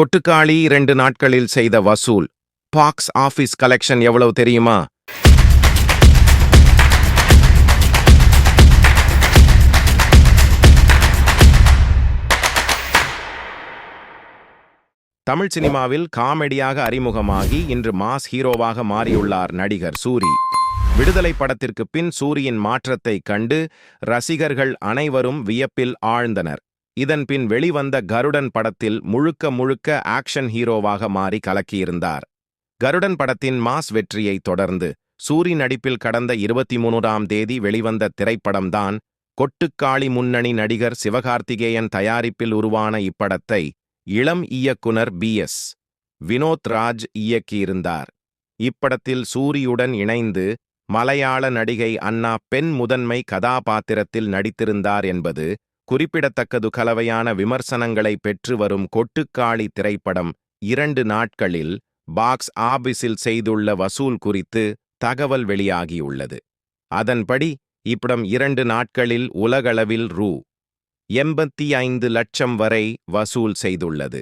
கொட்டுக்காளி இரண்டு நாட்களில் செய்த வசூல். பாக்ஸ் ஆபீஸ் கலெக்ஷன் எவ்வளவு தெரியுமா? தமிழ் சினிமாவில் காமெடியாக அறிமுகமாகி இன்று மாஸ் ஹீரோவாக மாறியுள்ளார் நடிகர் சூரி. விடுதலை படத்திற்கு பின் சூரியின் மாற்றத்தை கண்டு ரசிகர்கள் அனைவரும் வியப்பில் ஆழ்ந்தனர். இதன் பின் வெளிவந்த கருடன் படத்தில் முழுக்க முழுக்க ஆக்ஷன் ஹீரோவாக மாறி கலக்கியிருந்தார். கருடன் படத்தின் மாஸ் வெற்றியை தொடர்ந்து சூரி நடிப்பில் கடந்த இருபத்தி மூன்றாம் தேதி வெளிவந்த திரைப்படம்தான் கொட்டுக்காளி முன்னணி நடிகர் சிவகார்த்திகேயன் தயாரிப்பில் உருவான இப்படத்தை இளம் இயக்குனர் பி. எஸ். வினோத் ராஜ் இயக்கியிருந்தார். இப்படத்தில் சூரியுடன் இணைந்து மலையாள நடிகை அண்ணா பெண் முதன்மை கதாபாத்திரத்தில் நடித்திருந்தார் என்பது குறிப்பிடத்தக்கது கலவையான விமர்சனங்களை பெற்று வரும் கொட்டுக்காளி திரைப்படம் இரண்டு நாட்களில் பாக்ஸ் ஆபீஸில் செய்துள்ள வசூல் குறித்து தகவல் வெளியாகியுள்ளது. அதன்படி இப்படம் இரண்டு நாட்களில் உலகளவில் ரூ. எண்பத்தி ஐந்து லட்சம் வரை வசூல் செய்துள்ளது.